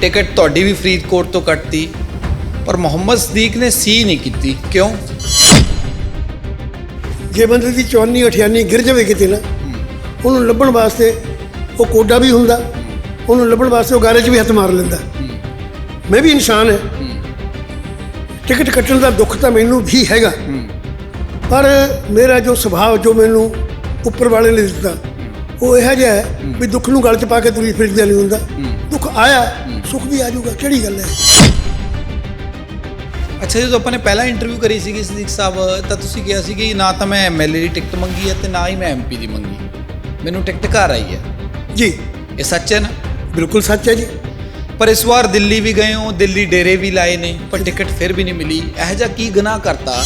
Ticket ਤੁਹਾਡੀ ਵੀ ਫਰੀਦਕੋਟ ਤੋਂ ਕੱਟਤੀ, ਪਰ ਮੁਹੰਮਦ ਸਦੀਕ ਨੇ ਸੀ ਨਹੀਂ ਕੀਤੀ। ਕਿਉਂ? ਜੇ ਬੰਦੇ ਦੀ ਚੌਨੀ ਅਠਿਆਨੀ ਗਿਰ ਜਾਵੇ ਕਿਤੇ ਨਾ, ਉਹਨੂੰ ਲੱਭਣ ਵਾਸਤੇ ਉਹ ਕੋਡਾ ਵੀ ਹੁੰਦਾ, ਉਹਨੂੰ ਲੱਭਣ ਵਾਸਤੇ ਉਹ ਗਾਰੇ 'ਚ ਵੀ ਹੱਥ ਮਾਰ ਲੈਂਦਾ। ਮੈਂ ਵੀ ਇਨਸਾਨ ਹੈ। ਟਿਕਟ ਕੱਟਣ ਦਾ ਦੁੱਖ ਤਾਂ ਮੈਨੂੰ ਵੀ ਹੈਗਾ। ਪਰ ਮੇਰਾ ਜੋ ਸੁਭਾਅ, ਜੋ ਮੈਨੂੰ ਉੱਪਰ ਵਾਲੇ ਨੇ ਦਿੱਤਾ, ਉਹ ਇਹੋ ਜਿਹਾ ਹੈ ਵੀ ਦੁੱਖ ਨੂੰ ਗਲ 'ਚ ਪਾ ਕੇ ਤੁਰੀ ਫਿਰਦੇ ਨਹੀਂ ਹੁੰਦਾ। ਦੁੱਖ ਆਇਆ। ਸੁੱਖ ਵੀ ਆ ਜਾਊਗਾ ਕਿਹੜੀ ਗੱਲ ਹੈ? ਅੱਛਾ ਜਦੋਂ ਆਪਾਂ ਨੇ ਪਹਿਲਾਂ ਇੰਟਰਵਿਊ ਕਰੀ ਸੀਗੀ ਸਦੀਕ ਸਾਹਿਬ ਤਾਂ ਤੁਸੀਂ ਕਿਹਾ ਸੀ ਕਿ ਨਾ ਤਾਂ ਮੈਂ ਐਮਐਲਏ ਦੀ ਟਿਕਟ ਮੰਗੀ ਹੈ ਤੇ ਨਾ ਹੀ ਮੈਂ ਐਮਪੀ ਦੀ ਮੰਗੀ। ਮੈਨੂੰ ਟਿਕਟ ਘਰ ਆਈ ਹੈ। ਜੀ। ਇਹ ਸੱਚ ਹੈ ਨਾ? ਬਿਲਕੁਲ ਸੱਚ ਹੈ ਜੀ। ਪਰ ਇਸ ਵਾਰ ਦਿੱਲੀ ਵੀ ਗਏ ਹੋ ਦਿੱਲੀ ਡੇਰੇ ਵੀ ਲਾਏ ਨੇ ਪਰ ਟਿਕਟ ਫਿਰ ਵੀ ਨਹੀਂ ਮਿਲੀ। ਇਹ ਜਿਹਾ ਕੀ ਗੁਨਾਹ ਕਰਤਾ?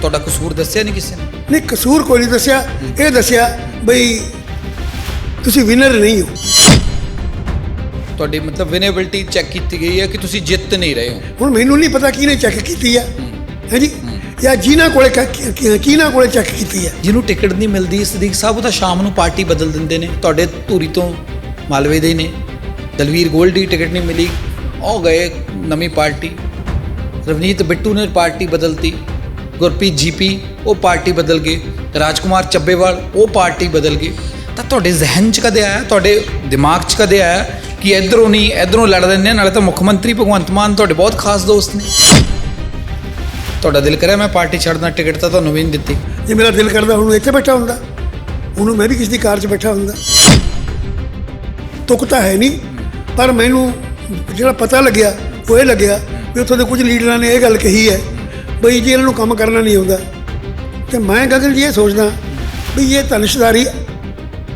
ਤੁਹਾਡਾ ਕਸੂਰ ਦੱਸਿਆ ਨਹੀਂ ਕਿਸੇ ਨੇ? ਨਹੀਂ ਕਸੂਰ ਕੋਈ ਨਹੀਂ ਦੱਸਿਆ। ਇਹ ਦੱਸਿਆ ਬਈ ਤੁਸੀਂ ਵਿਨਰ ਨਹੀਂ ਹੋ। ਤੁਹਾਡੀ ਮਤਲਬ ਵਿਨੇਬਿਲਟੀ ਚੈੱਕ ਕੀਤੀ ਗਈ ਹੈ ਕਿ ਤੁਸੀਂ ਜਿੱਤ ਨਹੀਂ ਰਹੇ ਹੋ? ਹੁਣ ਮੈਨੂੰ ਨਹੀਂ ਪਤਾ ਕਿਹਨੇ ਚੈੱਕ ਕੀਤੀ ਹੈ ਹੈ ਜੀ? ਜਾਂ ਜਿਨ੍ਹਾਂ ਕੋਲੇ ਕਿਹਨਾਂ ਕੋਲੇ ਚੈੱਕ ਕੀਤੀ ਹੈ ਜਿਹਨੂੰ ਟਿਕਟ ਨਹੀਂ ਮਿਲਦੀ ਸਦੀਕ ਸਾਹਿਬ ਉਹ ਤਾਂ ਸ਼ਾਮ ਨੂੰ ਪਾਰਟੀ ਬਦਲ ਦਿੰਦੇ ਨੇ। ਤੁਹਾਡੇ ਧੂਰੀ ਤੋਂ ਮਾਲਵੇ ਦੇ ਨੇ। ਦਲਵੀਰ ਗੋਲਡ ਦੀ ਟਿਕਟ ਨਹੀਂ ਮਿਲੀ। ਉਹ ਗਏ ਨਵੀਂ ਪਾਰਟੀ। ਰਵਨੀਤ ਬਿੱਟੂ ਨੇ ਪਾਰਟੀ ਬਦਲਤੀ। ਗੁਰਪ੍ਰੀਤ ਜੀਪੀ ਉਹ ਪਾਰਟੀ ਬਦਲ ਗਏ। ਰਾਜਕੁਮਾਰ ਚੱਬੇਵਾਲ ਉਹ ਪਾਰਟੀ ਬਦਲ ਗਏ। ਤਾਂ ਤੁਹਾਡੇ ਜ਼ਿਹਨ 'ਚ ਕਦੇ ਆਇਆ? ਤੁਹਾਡੇ ਦਿਮਾਗ 'ਚ ਕਦੇ ਆਇਆ ਕਿ ਇਧਰੋਂ ਨਹੀਂ, ਇਧਰੋਂ ਲੜ ਦਿੰਦੇ ਨਾਲੇ ਤਾਂ ਮੁੱਖ ਮੰਤਰੀ ਭਗਵੰਤ ਮਾਨ ਤੁਹਾਡੇ ਬਹੁਤ ਖਾਸ ਦੋਸਤ ਨੇ। ਤੁਹਾਡਾ ਦਿਲ ਕਰਿਆ ਮੈਂ ਪਾਰਟੀ ਛੱਡਦਾ, ਟਿਕਟ ਤਾਂ ਤੁਹਾਨੂੰ ਵੀ ਨਹੀਂ ਦਿੱਤੀ। ਜੇ ਮੇਰਾ ਦਿਲ ਕਰਦਾ ਹੁਣ ਇੱਥੇ ਬੈਠਾ ਹੁੰਦਾ, ਉਹਨੂੰ ਮੈਂ ਵੀ ਕਿਸੇ ਦੀ ਕਾਰ 'ਚ ਬੈਠਾ ਹੁੰਦਾ। ਤੁਕ ਤਾਂ ਹੈ ਨਹੀਂ, ਪਰ ਮੈਨੂੰ ਜਿਹੜਾ ਪਤਾ ਲੱਗਿਆ, ਉਹ ਇਹ ਲੱਗਿਆ ਵੀ ਉੱਥੋਂ ਦੇ ਕੁਝ ਲੀਡਰਾਂ ਨੇ ਇਹ ਗੱਲ ਕਹੀ ਹੈ, ਬਈ ਜੇ ਇਹਨਾਂ ਨੂੰ ਕੰਮ ਕਰਨਾ ਨਹੀਂ ਆਉਂਦਾ, ਤੇ ਮੈਂ ਗਗਨ ਜੀ ਇਹ ਸੋਚਦਾ ਵੀ ਇਹ ਧਨਸ਼ਦਾਰੀ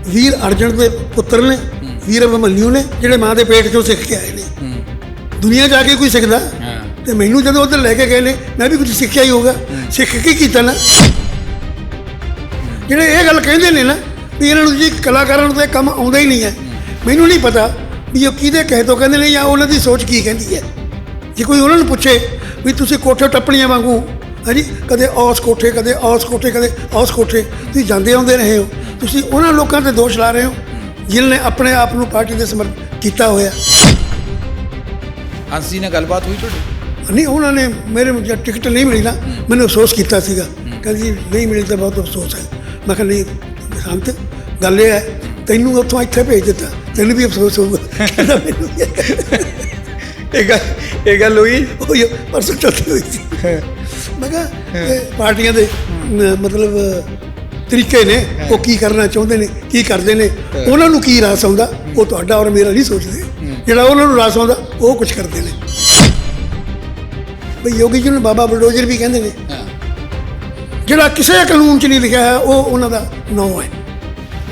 ਵੀਰ ਅਰਜਨ ਦੇ ਪੁੱਤਰ ਨੇ ਵੀਰ ਅਭਿਮਨਿਊ ਨੇ ਜਿਹੜੇ ਮਾਂ ਦੇ ਪੇਟ 'ਚੋਂ ਸਿੱਖ ਕੇ ਆਏ ਨੇ। ਦੁਨੀਆ ਜਾ ਕੇ ਕੋਈ ਸਿੱਖਦਾ। ਤੇ ਮੈਨੂੰ ਜਦੋਂ ਉਧਰ ਲੈ ਕੇ ਗਏ ਨੇ ਮੈਂ ਵੀ ਕੁਝ ਸਿੱਖਿਆ ਹੀ ਹੋਗਾ ਸਿੱਖ ਕੇ ਕੀਤਾ ਨਾ। ਜਿਹੜੇ ਇਹ ਗੱਲ ਕਹਿੰਦੇ ਨੇ ਨਾ ਵੀ ਇਹਨਾਂ ਨੂੰ ਜੀ ਕਲਾਕਾਰਾਂ ਨੂੰ ਤਾਂ ਕੰਮ ਆਉਂਦਾ ਹੀ ਨਹੀਂ ਹੈ। ਮੈਨੂੰ ਨਹੀਂ ਪਤਾ ਵੀ ਉਹ ਕਿਹਦੇ ਕਹੇ ਤੋਂ ਕਹਿੰਦੇ ਨੇ ਜਾਂ ਉਹਨਾਂ ਦੀ ਸੋਚ ਕੀ ਕਹਿੰਦੀ ਹੈ। ਜੇ ਕੋਈ ਉਹਨਾਂ ਨੂੰ ਪੁੱਛੇ ਵੀ ਤੁਸੀਂ ਕੋਠੇ ਟੱਪਣੀਆਂ ਵਾਂਗੂ ਹਾਂਜੀ ਕਦੇ ਔਸ ਕੋਠੇ ਕਦੇ ਔਸ ਕੋਠੇ ਕਦੇ ਔਸ ਕੋਠੇ ਤੁਸੀਂ ਜਾਂਦੇ ਆਉਂਦੇ ਰਹੇ ਹੋ। ਤੁਸੀਂ ਉਹਨਾਂ ਲੋਕਾਂ ਤੇ ਦੋਸ਼ ਲਾ ਰਹੇ ਹੋ। ਜਿਨ੍ਹਾਂ ਨੇ ਆਪਣੇ ਆਪ ਨੂੰ ਪਾਰਟੀ ਦੇ ਸਮਰਪਿਤ ਕੀਤਾ ਹੋਇਆ। ਹੰਸ ਨਾਲ ਗੱਲਬਾਤ ਹੋਈ ਤੁਹਾਡੀ? ਨਹੀਂ ਉਹਨਾਂ ਨੇ ਮੇਰੇ ਜਦ ਟਿਕਟ ਨਹੀਂ ਮਿਲੀ ਨਾ ਮੈਨੂੰ ਅਫਸੋਸ ਕੀਤਾ ਸੀਗਾ। ਕਹਿੰਦੇ ਜੀ ਨਹੀਂ ਮਿਲੀ ਤਾਂ ਬਹੁਤ ਅਫਸੋਸ ਹੈ। ਮੈਂ ਕਿਹਾ ਨਹੀਂ ਸੰਤ ਗੱਲ ਇਹ ਹੈ ਤੈਨੂੰ ਉੱਥੋਂ ਇੱਥੇ ਭੇਜ ਦਿੱਤਾ ਤੈਨੂੰ ਵੀ ਅਫਸੋਸ ਹੋਊਗਾ। ਇਹ ਗੱਲ ਇਹ ਗੱਲ ਹੋਈ? ਉਹ ਹੀ ਪਰਸੋਂ ਚੌਥੀ ਹੋਈ ਸੀ। ਮੈਂ ਕਿਹਾ ਪਾਰਟੀਆਂ ਦੇ ਮਤਲਬ ਤਰੀਕੇ ਨੇ ਉਹ ਕੀ ਕਰਨਾ ਚਾਹੁੰਦੇ ਨੇ ਕੀ ਕਰਦੇ ਨੇ ਉਹਨਾਂ ਨੂੰ ਕੀ ਰਾਸ ਆਉਂਦਾ ਉਹ ਤੁਹਾਡਾ ਔਰ ਮੇਰਾ ਨਹੀਂ ਸੋਚਦੇ। ਜਿਹੜਾ ਉਹਨਾਂ ਨੂੰ ਰਾਸ ਆਉਂਦਾ ਉਹ ਕੁਝ ਕਰਦੇ ਨੇ। ਬਈ ਯੋਗੀ ਜੀ ਨੂੰ ਬਾਬਾ ਬਲਡੋਜ਼ਰ ਵੀ ਕਹਿੰਦੇ ਨੇ। ਜਿਹੜਾ ਕਿਸੇ ਕਾਨੂੰਨ 'ਚ ਨਹੀਂ ਲਿਖਿਆ ਹੈ ਉਹ ਉਹਨਾਂ ਦਾ ਨਾਂ ਹੈ।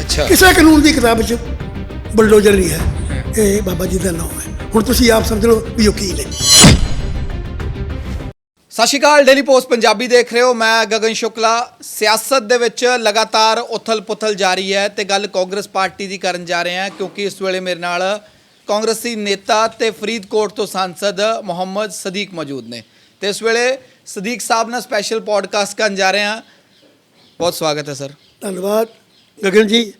ਅੱਛਾ। ਕਿਸੇ ਕਾਨੂੰਨ ਦੀ ਕਿਤਾਬ 'ਚ ਬਲਡੋਜ਼ਰ ਨਹੀਂ ਹੈ। ਇਹ ਬਾਬਾ ਜੀ ਦਾ ਨਾਂ ਹੈ। ਹੁਣ ਤੁਸੀਂ ਆਪ ਸਮਝ ਲਓ ਵੀ ਉਹ ਕੀ ਨੇ। ਸਤਿ ਸ਼੍ਰੀ ਅਕਾਲ ਡੇਲੀ ਪੋਸਟ ਪੰਜਾਬੀ ਦੇਖ ਰਹੇ ਹੋ। ਮੈਂ ਗਗਨ ਸ਼ੁਕਲਾ। ਸਿਆਸਤ ਦੇ ਵਿੱਚ ਲਗਾਤਾਰ ਉਥਲ-ਪੁਥਲ ਜਾਰੀ ਹੈ ਤੇ ਗੱਲ ਕਾਂਗਰਸ ਪਾਰਟੀ ਦੀ ਕਰਨ ਜਾ ਰਹੇ ਹਾਂ, ਕਿਉਂਕਿ ਇਸ ਵੇਲੇ ਮੇਰੇ ਨਾਲ ਕਾਂਗਰਸੀ ਨੇਤਾ ਤੇ ਫਰੀਦਕੋਟ ਤੋਂ ਸਾਂਸਦ ਮੁਹੰਮਦ ਸਦੀਕ ਮੌਜੂਦ ਨੇ। ਤੇ ਇਸ ਵੇਲੇ ਸਦੀਕ ਸਾਹਿਬ ਨਾਲ ਸਪੈਸ਼ਲ ਪੋਡਕਾਸਟ ਕਰਨ ਜਾ ਰਹੇ ਹਾਂ। ਬਹੁਤ ਸਵਾਗਤ ਹੈ, ਸਰ। ਧੰਨਵਾਦ। ਗਗਨ ਜੀ,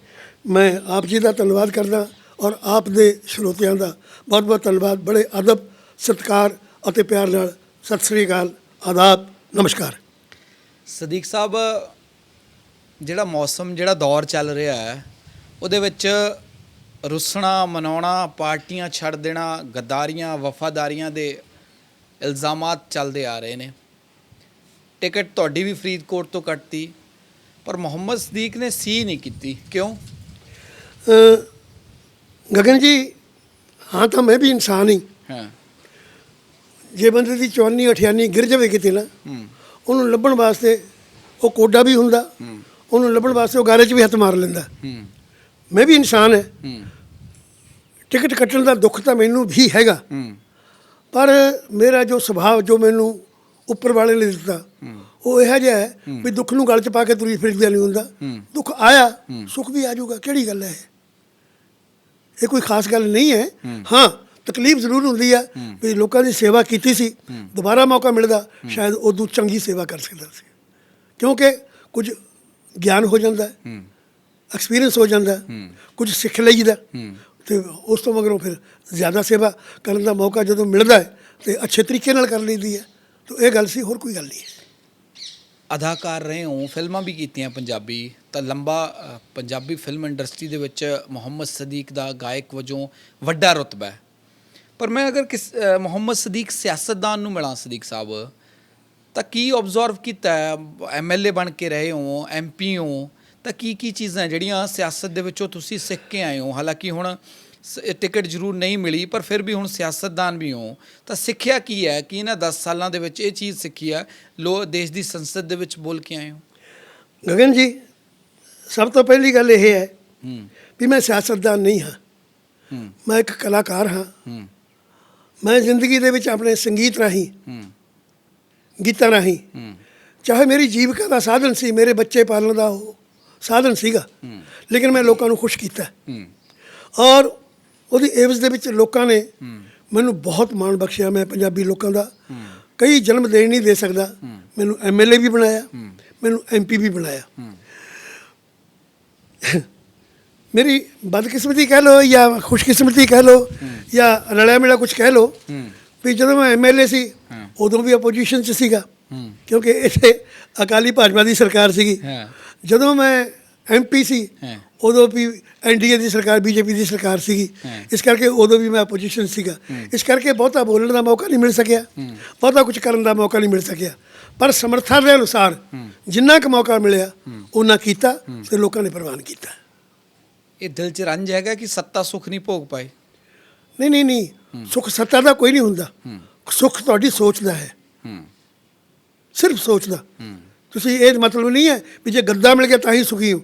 ਮੈਂ ਆਪ ਜੀ ਦਾ ਧੰਨਵਾਦ ਕਰਦਾ ਔਰ ਆਪ ਦੇ ਸਰੋਤਿਆਂ ਦਾ ਬਹੁਤ ਬਹੁਤ ਧੰਨਵਾਦ। ਬੜੇ ਅਦਬ, ਸਤਿਕਾਰ ਅਤੇ ਪਿਆਰ ਨਾਲ ਸਤਿ ਸ੍ਰੀ ਅਕਾਲ। ਆਦਾਬ ਨਮਸਕਾਰ। ਸਦੀਕ ਸਾਹਿਬ ਜਿਹੜਾ ਮੌਸਮ ਜਿਹੜਾ ਦੌਰ ਚੱਲ ਰਿਹਾ ਹੈ ਉਹਦੇ ਵਿੱਚ ਰੁੱਸਣਾ ਮਨਾਉਣਾ ਪਾਰਟੀਆਂ ਛੱਡ ਦੇਣਾ ਗੱਦਾਰੀਆਂ ਵਫਾਦਾਰੀਆਂ ਦੇ ਇਲਜ਼ਾਮਾਤ ਚੱਲਦੇ ਆ ਰਹੇ ਨੇ। ਟਿਕਟ ਤੁਹਾਡੀ ਵੀ ਫਰੀਦਕੋਟ ਤੋਂ ਕੱਟਤੀ ਪਰ ਮੁਹੰਮਦ ਸਦੀਕ ਨੇ ਸੀ ਨਹੀਂ ਕੀਤੀ। ਕਿਉਂ? ਗਗਨ ਜੀ ਹਾਂ ਤਾਂ ਮੈਂ ਵੀ ਇਨਸਾਨ ਹੀ। ਹਾਂ। ਜੇ ਬੰਦੇ ਦੀ ਚੌਨੀ ਅਠਿਆਨੀ ਗਿਰ ਜਾਵੇ ਕਿਤੇ ਨਾ ਉਹਨੂੰ ਲੱਭਣ ਵਾਸਤੇ ਉਹ ਕੋਡਾ ਵੀ ਹੁੰਦਾ ਉਹਨੂੰ ਲੱਭਣ ਵਾਸਤੇ ਉਹ ਗਾਰੇ 'ਚ ਵੀ ਹੱਥ ਮਾਰ ਲੈਂਦਾ। ਮੈਂ ਵੀ ਇਨਸਾਨ ਹੈ। ਟਿਕਟ ਕੱਟਣ ਦਾ ਦੁੱਖ ਤਾਂ ਮੈਨੂੰ ਵੀ ਹੈਗਾ। ਪਰ ਮੇਰਾ ਜੋ ਸੁਭਾਅ ਜੋ ਮੈਨੂੰ ਉੱਪਰ ਵਾਲੇ ਨੇ ਦਿੱਤਾ ਉਹ ਇਹੋ ਜਿਹਾ ਹੈ ਵੀ ਦੁੱਖ ਨੂੰ ਗਲ 'ਚ ਪਾ ਕੇ ਤੁਰੀ ਫਿਰਦੇ ਨਹੀਂ ਹੁੰਦਾ। ਦੁੱਖ ਆਇਆ ਸੁੱਖ ਵੀ ਆ ਜਾਊਗਾ। ਕਿਹੜੀ ਗੱਲ ਹੈ? ਇਹ ਕੋਈ ਖਾਸ ਗੱਲ ਨਹੀਂ ਹੈ। ਹਾਂ ਤਕਲੀਫ ਜ਼ਰੂਰ ਹੁੰਦੀ ਹੈ। ਵੀ ਲੋਕਾਂ ਦੀ ਸੇਵਾ ਕੀਤੀ ਸੀ ਦੁਬਾਰਾ ਮੌਕਾ ਮਿਲਦਾ ਸ਼ਾਇਦ ਉਦੋਂ ਚੰਗੀ ਸੇਵਾ ਕਰ ਸਕਦਾ ਸੀ। ਕਿਉਂਕਿ ਕੁਝ ਗਿਆਨ ਹੋ ਜਾਂਦਾ ਐਕਸਪੀਰੀਅੰਸ ਹੋ ਜਾਂਦਾ ਕੁਝ ਸਿੱਖ ਲਈਦਾ ਤੇ ਉਸ ਤੋਂ ਮਗਰੋਂ ਫਿਰ ਜ਼ਿਆਦਾ ਸੇਵਾ ਕਰਨ ਦਾ ਮੌਕਾ ਜਦੋਂ ਮਿਲਦਾ ਹੈ ਤੇ ਅੱਛੇ ਤਰੀਕੇ ਨਾਲ ਕਰ ਲਈਦੀ ਹੈ ਤਾਂ ਇਹ ਗੱਲ ਸੀ ਹੋਰ ਕੋਈ ਗੱਲ ਨਹੀਂ ਅਦਾਕਾਰ ਰਹੇ ਹੋ ਫਿਲਮਾਂ ਵੀ ਕੀਤੀਆਂ ਪੰਜਾਬੀ ਤਾਂ ਲੰਬਾ ਪੰਜਾਬੀ ਫਿਲਮ ਇੰਡਸਟਰੀ ਦੇ ਵਿੱਚ ਮੁਹੰਮਦ ਸਦੀਕ ਦਾ ਗਾਇਕ ਵਜੋਂ ਵੱਡਾ ਰੁਤਬਾ ਹੈ। ਪਰ ਮੈਂ ਅਗਰ ਕਿਸ ਮੁਹੰਮਦ ਸਦੀਕ ਸਿਆਸਤਦਾਨ ਨੂੰ ਮਿਲਾਂ ਸਦੀਕ ਸਾਹਿਬ ਤਾਂ ਕੀ ਆਬਜ਼ਰਵ ਕੀਤਾ ਐਮਐਲਏ ਬਣ ਕੇ ਰਹੇ ਹੋ ਐਮਪੀ ਹੋ ਤਾਂ ਕੀ ਕੀ ਚੀਜ਼ਾਂ ਜਿਹੜੀਆਂ ਸਿਆਸਤ ਦੇ ਵਿੱਚੋਂ ਤੁਸੀਂ ਸਿੱਖ ਕੇ ਆਏ ਹੋ? ਹਾਲਾਂਕਿ ਹੁਣ ਟਿਕਟ ਜ਼ਰੂਰ ਨਹੀਂ ਮਿਲੀ ਪਰ ਫਿਰ ਵੀ ਹੁਣ ਸਿਆਸਤਦਾਨ ਵੀ ਹੋ। ਤਾਂ ਸਿੱਖਿਆ ਕੀ ਹੈ? ਕਿ ਇਹਨਾਂ 10 ਸਾਲਾਂ ਦੇ ਵਿੱਚ ਇਹ ਚੀਜ਼ ਸਿੱਖੀ ਹੈ ਲੋ ਦੇਸ਼ ਦੀ ਸੰਸਦ ਦੇ ਵਿੱਚ ਬੋਲ ਕੇ ਆਏ ਹੋ? ਗਗਨ ਜੀ ਸਭ ਤੋਂ ਪਹਿਲੀ ਗੱਲ ਇਹ ਹੈ ਹੂੰ। ਵੀ ਮੈਂ ਸਿਆਸਤਦਾਨ ਨਹੀਂ ਹਾਂ। ਮੈਂ ਇੱਕ ਕਲਾਕਾਰ ਹੂੰ। ਮੈਂ ਜ਼ਿੰਦਗੀ ਦੇ ਵਿੱਚ ਆਪਣੇ ਸੰਗੀਤ ਰਾਹੀਂ ਹੂੰ। ਗੀਤਾਂ ਰਾਹੀਂ ਹੂੰ। ਚਾਹੇ ਮੇਰੀ ਜੀਵਿਕਾ ਦਾ ਸਾਧਨ ਸੀ ਮੇਰੇ ਬੱਚੇ ਪਾਲਣ ਦਾ ਉਹ ਸਾਧਨ ਸੀਗਾ ਹੂੰ। ਲੇਕਿਨ ਮੈਂ ਲੋਕਾਂ ਨੂੰ ਖੁਸ਼ ਕੀਤਾ। ਹੂੰ। ਔਰ ਉਹਦੀ ਏਵਜ਼ ਦੇ ਵਿੱਚ ਲੋਕਾਂ ਨੇ। ਮੈਨੂੰ ਬਹੁਤ ਮਾਣ ਬਖਸ਼ਿਆ ਮੈਂ ਪੰਜਾਬੀ ਲੋਕਾਂ ਦਾ। ਕਈ ਜਨਮ ਦੇਣ ਨਹੀਂ ਦੇ ਸਕਦਾ। ਮੈਨੂੰ ਐਮਐਲਏ ਵੀ ਬਣਾਇਆ। ਮੈਨੂੰ ਐਮਪੀ ਵੀ ਬਣਾਇਆ। ਮੇਰੀ ਬਦਕਿਸਮਤੀ ਕਹਿ ਲੋ ਜਾਂ ਖੁਸ਼ਕਿਸਮਤੀ ਕਹਿ ਲੋ ਜਾਂ ਰਲਿਆ ਮਿਲਿਆ ਕੁਝ ਕਹਿ ਲੋ ਵੀ ਜਦੋਂ ਮੈਂ ਐਮਐਲਏ ਸੀ। ਉਦੋਂ ਵੀ ਆਪੋਜੀਸ਼ਨ 'ਚ ਸੀਗਾ ਕਿਉਂਕਿ ਇੱਥੇ ਅਕਾਲੀ ਭਾਜਪਾ ਦੀ ਸਰਕਾਰ ਸੀਗੀ ਜਦੋਂ ਮੈਂ ਐਮਪੀ ਸੀ। ਉਦੋਂ ਵੀ ਐਨਡੀਏ ਦੀ ਸਰਕਾਰ ਬੀਜੇਪੀ ਦੀ ਸਰਕਾਰ ਸੀਗੀ। ਇਸ ਕਰਕੇ ਉਦੋਂ ਵੀ ਮੈਂ ਆਪੋਜੀਸ਼ਨ ਸੀਗਾ ਇਸ ਕਰਕੇ ਬਹੁਤਾ ਬੋਲਣ ਦਾ ਮੌਕਾ ਨਹੀਂ ਮਿਲ ਸਕਿਆ ਬਹੁਤਾ ਕੁਝ ਕਰਨ ਦਾ ਮੌਕਾ ਨਹੀਂ ਮਿਲ ਸਕਿਆ ਪਰ ਸਮਰੱਥਾ ਦੇ ਅਨੁਸਾਰ ਜਿੰਨਾ ਕੁ ਮੌਕਾ ਮਿਲਿਆ ਉਹਨਾਂ ਕੀਤਾ ਤੇ ਲੋਕਾਂ ਨੇ ਪ੍ਰਵਾਨ ਕੀਤਾ ਇਹ ਦਿਲ ਚ ਰੰਜ ਹੈਗਾ ਕਿ ਸੱਤਾ ਸੁਖ ਨਹੀਂ ਭੋਗ ਪਾਏ? ਨਹੀਂ ਨਹੀਂ ਨਹੀਂ। ਸੁੱਖ ਸੱਤਾ ਦਾ ਕੋਈ ਨਹੀਂ ਹੁੰਦਾ। ਸੁੱਖ ਤੁਹਾਡੀ ਸੋਚ ਦਾ ਹੈ। ਸਿਰਫ ਸੋਚ ਦਾ। ਤੁਸੀਂ ਇਹ ਮਤਲਬ ਨਹੀਂ ਹੈ ਵੀ ਜੇ ਗੱਦਾ ਮਿਲ ਗਿਆ ਤਾਂ ਹੀ ਸੁਖੀ ਹੋ।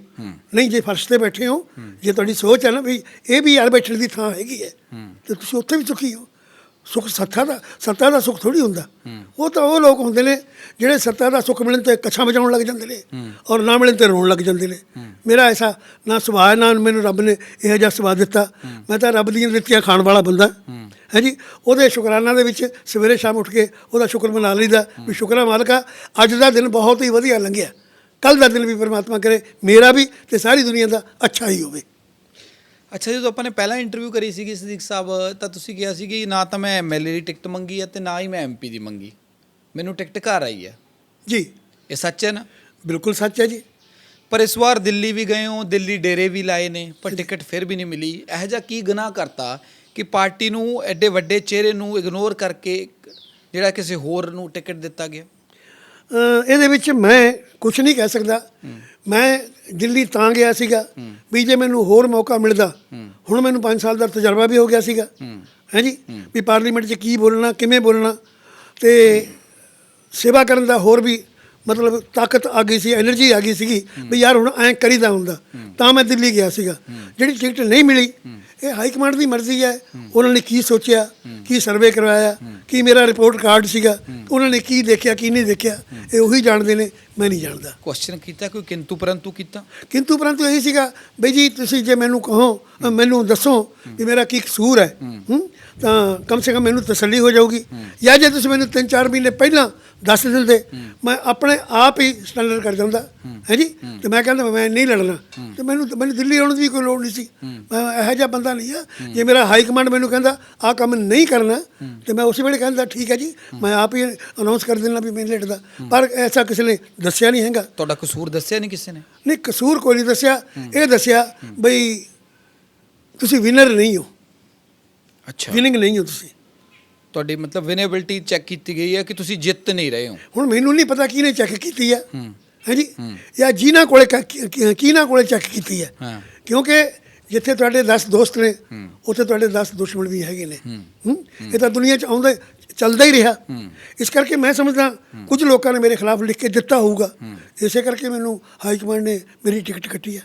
ਨਹੀਂ ਜੇ ਫਰਸ਼ ਤੇ ਬੈਠੇ ਹੋ ਜੇ ਤੁਹਾਡੀ ਸੋਚ ਹੈ ਨਾ ਵੀ ਇਹ ਵੀ ਯਾਰ ਬੈਠਣ ਦੀ ਥਾਂ ਹੈਗੀ ਹੈ। ਤੇ ਤੁਸੀਂ ਉੱਥੇ ਵੀ ਸੁਖੀ ਹੋ। ਸੁੱਖ ਸੱਤਾ ਦਾ ਸੱਤਾ ਦਾ ਸੁੱਖ ਥੋੜੀ ਹੁੰਦਾ। ਉਹ ਤਾਂ ਉਹ ਲੋਕ ਹੁੰਦੇ ਨੇ ਜਿਹੜੇ ਸੱਤਾ ਦਾ ਸੁੱਖ ਮਿਲਣ ਤੇ ਕੱਛਾ ਮਚਾਉਣ ਲੱਗ ਜਾਂਦੇ ਨੇ ਔਰ ਨਾ ਮਿਲਣ ਤੇ ਰੋਣ ਲੱਗ ਜਾਂਦੇ ਨੇ। ਮੇਰਾ ਐਸਾ ਨਾ ਸੁਭਾਅ ਨਾ ਮੈਨੂੰ ਰੱਬ ਨੇ ਇਹੋ ਜਿਹਾ ਸੁਭਾਅ ਦਿੱਤਾ। ਮੈਂ ਤਾਂ ਰੱਬ ਦੀਆਂ ਦਿੱਤੀਆਂ ਖਾਣ ਵਾਲਾ ਬੰਦਾ। ਹੈ ਜੀ? ਉਹਦੇ ਸ਼ੁਕਰਾਨਾ ਦੇ ਵਿੱਚ ਸਵੇਰੇ ਸ਼ਾਮ ਉੱਠ ਕੇ ਉਹਦਾ ਸ਼ੁਕਰ ਮਨਾ ਲਈਦਾ ਵੀ ਸ਼ੁਕਰਾ ਮਾਲਕਾ, ਅੱਜ ਦਾ ਦਿਨ ਬਹੁਤ ਹੀ ਵਧੀਆ ਲੰਘਿਆ। ਕੱਲ ਦਾ ਦਿਨ ਵੀ ਪਰਮਾਤਮਾ ਕਰੇ, ਮੇਰਾ ਵੀ ਤੇ ਸਾਰੀ ਦੁਨੀਆ ਦਾ ਅੱਛਾ ਹੀ ਹੋਵੇ। ਅੱਛਾ ਜਦੋਂ ਆਪਾਂ ਨੇ ਪਹਿਲਾਂ ਇੰਟਰਵਿਊ ਕਰੀ ਸੀਗੀ ਸਦੀਕ ਸਾਹਿਬ ਤਾਂ ਤੁਸੀਂ ਕਿਹਾ ਸੀ ਕਿ ਨਾ ਤਾਂ ਮੈਂ ਐਮਐਲਏ ਦੀ ਟਿਕਟ ਮੰਗੀ ਹੈ ਤੇ ਨਾ ਹੀ ਮੈਂ ਐਮਪੀ ਦੀ ਮੰਗੀ। ਮੈਨੂੰ ਟਿਕਟ ਘਰ ਆਈ ਹੈ। ਜੀ। ਇਹ ਸੱਚ ਹੈ ਨਾ? ਬਿਲਕੁਲ ਸੱਚ ਹੈ ਜੀ। ਪਰ ਇਸ ਵਾਰ ਦਿੱਲੀ ਵੀ ਗਏ ਹੋ ਦਿੱਲੀ ਡੇਰੇ ਵੀ ਲਾਏ ਨੇ ਪਰ ਟਿਕਟ ਫਿਰ ਵੀ ਨਹੀਂ ਮਿਲੀ। ਇਹ ਜਿਹਾ ਕੀ ਗੁਨਾਹ ਕਰਤਾ ਕਿ ਪਾਰਟੀ ਨੂੰ ਐਡੇ ਵੱਡੇ ਚਿਹਰੇ ਨੂੰ ਇਗਨੋਰ ਕਰਕੇ ਜਿਹੜਾ ਕਿਸੇ ਹੋਰ ਨੂੰ ਟਿਕਟ ਦਿੱਤਾ ਗਿਆ? ਇਹਦੇ ਵਿੱਚ ਮੈਂ ਕੁਝ ਨਹੀਂ ਕਹਿ ਸਕਦਾ। ਮੈਂ ਦਿੱਲੀ ਤਾਂ ਗਿਆ ਸੀਗਾ ਵੀ ਜੇ ਮੈਨੂੰ ਹੋਰ ਮੌਕਾ ਮਿਲਦਾ, ਹੁਣ ਮੈਨੂੰ 5 ਸਾਲ ਦਾ ਤਜਰਬਾ ਵੀ ਹੋ ਗਿਆ ਸੀਗਾ। ਹੈ ਵੀ ਪਾਰਲੀਮੈਂਟ 'ਚ ਕੀ ਬੋਲਣਾ, ਕਿਵੇਂ ਬੋਲਣਾ ਤੇ ਸੇਵਾ ਕਰਨ ਦਾ ਹੋਰ ਵੀ ਮਤਲਬ ਤਾਕਤ ਆ ਗਈ ਸੀ એનર્ਜੀ ਆ ਗਈ ਸੀਗੀ ਵੀ ਯਾਰ ਹੁਣ ਐਂ ਕਰੀਦਾ ਹੁੰਦਾ। ਤਾਂ ਮੈਂ ਦਿੱਲੀ ਗਿਆ ਸੀਗਾ। ਜਿਹੜੀ ਟਿਕਟ ਨਹੀਂ ਮਿਲੀ ਇਹ ਹਾਈ ਕਮਾਂਡ ਦੀ ਮਰਜ਼ੀ ਹੈ। ਉਹਨਾਂ ਨੇ ਕੀ ਸੋਚਿਆ ਕੀ ਸਰਵੇ ਕਰਵਾਇਆ ਕੀ ਮੇਰਾ ਰਿਪੋਰਟ ਕਾਰਡ ਸੀਗਾ ਉਹਨਾਂ ਨੇ ਕੀ ਦੇਖਿਆ ਕੀ ਨਹੀਂ ਦੇਖਿਆ ਇਹ ਉਹੀ ਜਾਣਦੇ ਨੇ ਮੈਂ ਨਹੀਂ ਜਾਣਦਾ। ਕੁਐਸਚਨ ਕੀਤਾ ਕੋਈ? ਕਿੰਤੂ ਪਰੰਤੂ ਕੀਤਾ? ਕਿੰਤੂ ਪਰੰਤੂ ਇਹੀ ਸੀਗਾ ਬਈ ਜੀ ਤੁਸੀਂ ਜੇ ਮੈਨੂੰ ਕਹੋ ਮੈਨੂੰ ਦੱਸੋ ਵੀ ਮੇਰਾ ਕੀ ਕਸੂਰ ਹੈ। ਤਾਂ ਕਮ ਸੇ ਕਮ ਮੈਨੂੰ ਤਸੱਲੀ ਹੋ ਜਾਊਗੀ। ਜਾਂ ਜੇ ਤੁਸੀਂ ਮੈਨੂੰ 3-4 ਮਹੀਨੇ ਪਹਿਲਾਂ ਦੱਸ ਦਿੰਦੇ। ਮੈਂ ਆਪਣੇ ਆਪ ਹੀ ਸਟੈਂਡਰਡ ਕਰ ਜਾਂਦਾ। ਹੈ ਜੀ ਤੇ ਮੈਂ ਕਹਿੰਦਾ ਮੈਂ ਨਹੀਂ ਲੜਨਾ। ਤੇ ਮੈਨੂੰ ਮੈਨੂੰ ਦਿੱਲੀ ਆਉਣ ਦੀ ਕੋਈ ਲੋੜ ਨਹੀਂ ਸੀ। ਮੈਂ ਇਹੋ ਜਿਹਾ ਬੰਦਾ ਨਹੀਂ ਆ। ਜੇ ਮੇਰਾ ਹਾਈ ਕਮਾਂਡ ਮੈਨੂੰ ਕਹਿੰਦਾ ਆਹ ਕੰਮ ਨਹੀਂ ਕਰਨਾ ਤੇ ਮੈਂ ਉਸੇ ਵੇਲੇ ਕਹਿੰਦਾ ਠੀਕ ਹੈ ਜੀ ਮੈਂ ਆਪ ਹੀ ਅਨਾਉਂਸ ਕਰ ਦੇਣਾ ਵੀ ਮੈਂ ਲੜਦਾ। ਪਰ ਐਸਾ ਕਿਸੇ ਨੇ ਦੱਸਿਆ ਨਹੀਂ ਹੈਗਾ। ਤੁਹਾਡਾ ਕਸੂਰ ਦੱਸਿਆ ਨਹੀਂ ਕਿਸੇ ਨੇ? ਨਹੀਂ ਕਸੂਰ ਕੋਈ ਨਹੀਂ ਦੱਸਿਆ। ਇਹ ਦੱਸਿਆ ਬਈ ਤੁਸੀਂ ਵਿਨਰ ਨਹੀਂ ਹੋ। ਅੱਛਾ। ਵਿਨਿੰਗ ਨਹੀਂ ਹੋ ਤੁਸੀਂ। ਤੁਹਾਡੀ ਮਤਲਬ ਵਿਨੇਬਿਲਟੀ ਚੈੱਕ ਕੀਤੀ ਗਈ ਹੈ ਕਿ ਤੁਸੀਂ ਜਿੱਤ ਨਹੀਂ ਰਹੇ ਹੋ? ਹੁਣ ਮੈਨੂੰ ਨਹੀਂ ਪਤਾ ਕਿਹਨੇ ਚੈੱਕ ਕੀਤੀ ਹੈ। ਹੈ। ਜੀ ਜਾਂ ਜਿਨ੍ਹਾਂ ਕੋਲੇ ਕਿਹਨਾਂ ਕੋਲੇ ਚੈੱਕ ਕੀਤੀ ਹੈ? ਕਿਉਂਕਿ ਜਿੱਥੇ ਤੁਹਾਡੇ 10 ਦੋਸਤ ਨੇ ਉੱਥੇ ਤੁਹਾਡੇ 10 ਦੁਸ਼ਮਣ ਵੀ ਹੈਗੇ ਨੇ? ਇਹ ਤਾਂ ਦੁਨੀਆ 'ਚ ਆਉਂਦਾ ਚੱਲਦਾ ਹੀ ਰਿਹਾ। ਇਸ ਕਰਕੇ ਮੈਂ ਸਮਝਦਾ ਕੁਝ ਲੋਕਾਂ ਨੇ ਮੇਰੇ ਖਿਲਾਫ ਲਿਖ ਕੇ ਦਿੱਤਾ ਹੋਊਗਾ। ਇਸੇ ਕਰਕੇ ਮੈਨੂੰ ਹਾਈ ਕਮਾਂਡ ਨੇ ਮੇਰੀ ਟਿਕਟ ਕੱਟੀ ਹੈ।